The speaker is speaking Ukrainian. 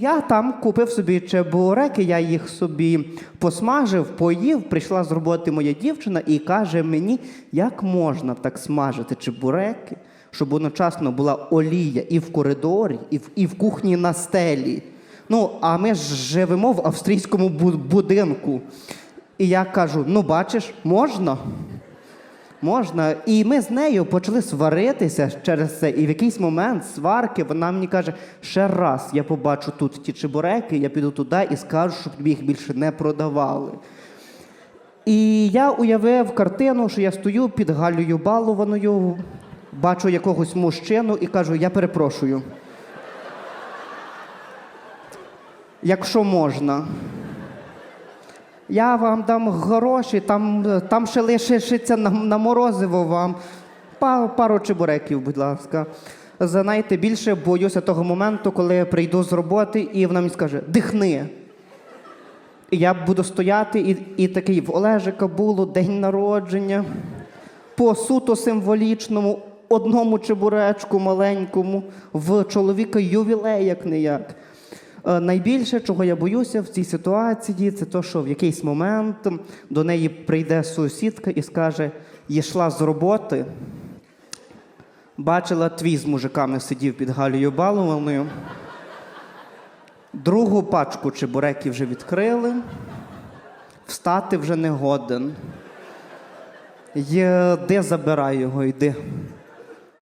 Я там купив собі чебуреки, я їх собі посмажив, поїв. Прийшла з роботи моя дівчина і каже мені, як можна так смажити чебуреки, щоб одночасно була олія і в коридорі, і в, і в кухні на стелі. Ну, а ми ж живемо в австрійському будинку. І я кажу: ну, бачиш, можна. Можна. І ми з нею почали сваритися через це. І в якийсь момент сварки вона мені каже: ще раз я побачу тут ті чебуреки, я піду туди і скажу, щоб тобі їх більше не продавали. І я уявив картину, що я стою під Галею балованою, бачу якогось мужчину і кажу: я перепрошую. Якщо можна. Я вам дам гроші, там, там ще лишиться на, на морозиво вам. Па- пару чебуреків, будь ласка. Знаєте, більше боюся того моменту, коли я прийду з роботи і вона мені скаже: дихни. Я буду стояти, і, і такий в Олежика було день народження, по суто символічному, одному чебуречку маленькому, в чоловіка ювілей, як не як. Е, Найбільше, чого я боюся в цій ситуації, це то, що в якийсь момент до неї прийде сусідка і скаже: я йшла з роботи, бачила, твій з мужиками сидів під Галею Балованою. Другу пачку чебуреків вже відкрили, встати вже не годен. Йди, забирай його, йди.